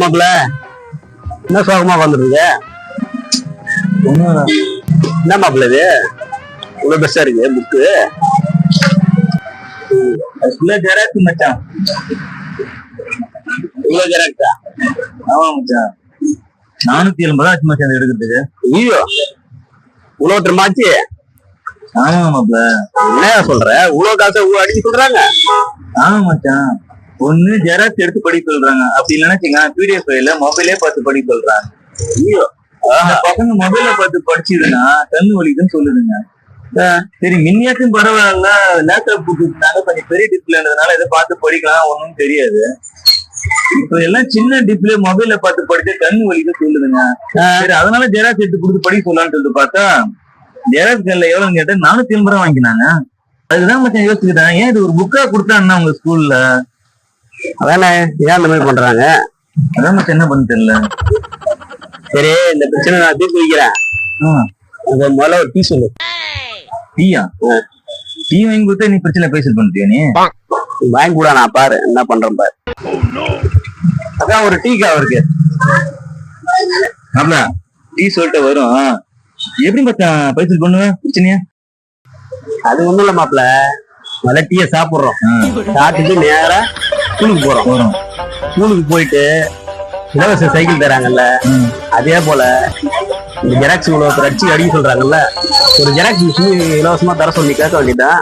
மாப்பிள்ள என்ன சோகமா வந்துருக்கு என்ன மாப்பிள்ள இது? இவ்வளவு பெருசா இருக்கு புக்கு ஃபுல்லா ஜெராக்ஸ் மச்சான். இவ்வளவு ஜெராக்டா ஆமா மச்சான். நானூத்தி எண்பது ஆச்சு மச்சான் எடுக்கிறதுக்கு. ஐயோ. இவ்வளவு ட்ரமாச்சு ஆமா மாப்ள என்ன சொல்ற? இவ்வளவு காசை அடிக்க சொல்றாங்க. ஆமா மச்சான். ஒண்ணு ஜெராக்ஸ் எடுத்து படிக்க சொல்றாங்க. அப்படி இல்லைன்னா பிடிஎஃப் ஃபைல மொபைலே பார்த்து படிக்க சொல்றாங்க. பசங்க மொபைல பார்த்து படிச்சதுன்னா கண்ணு வலிக்குதுன்னு சொல்லுதுங்க. சரி மின்னியாச்சும் பரவாயில்ல. லேப்டாப் கொடுத்துருந்தாங்க கொஞ்சம் பெரிய டிஸ்பிளேன்றதுனால இதை பார்த்து படிக்கலாம் ஒண்ணும் தெரியாது. இப்ப எல்லாம் சின்ன டிஸ்பிளே மொபைல்ல பார்த்து படிச்சு கண்ணு வலிக்க சொல்லுதுங்க. சரி அதனால ஜெராக்ஸ் எடுத்து கொடுத்து படிக்க சொல்லலாம்னு சொல்லிட்டு பார்த்தா ஜெராக்ஸ் கல்ல எவ்வளவுன்னு கேட்டா நானூத்தி எண்பது ரூபா வாங்கினாங்க. அதுதான் மச்சான் யோசிச்சுக்கிட்டேன். ஏன் இது ஒரு புக்கா கொடுத்தான்னா உங்க ஸ்கூல்ல அதானே? ஏன் அந்த மாதிரி பண்றாங்க? அதான் மச்சான் என்ன பண்ண தெரியல. சரி இந்த பிரச்சனை நான் தீர்த்து வைக்கிறேன். அந்த முதல்ல ஒரு டீ சொல்லு. டீயா? டீ வாங்கி கொடுத்தா நீ பிரச்சனை பேசல் பண்ணிட்டியா நீ? வாங்கி கூட நான் பாரு என்ன பண்றேன் பாரு. அதான் ஒரு டீ அவருக்கு. ஆமா டீ சொல்லிட்டு வரும். எப்படி மச்சான் பைசல் பண்ணுவேன் பிரச்சனையா? அது ஒண்ணும் இல்ல மாப்பிள்ள முதல்ல டீயை சாப்பிடுறோம். சாப்பிட்டுட்டு நேரா ஸ்கூலுக்கு போறோம். ஸ்கூலுக்கு போயிட்டு இலவச சைக்கிள் தராங்கல்ல. அதே போல இந்த ஜெராக்ஸ் இவ்வளவு அடிச்சு அடிக்க சொல்றாங்கல்ல. ஒரு ஜெராக்ஸ் மிஷின் இலவசமா தர சொல்லி கேட்க வேண்டியதான்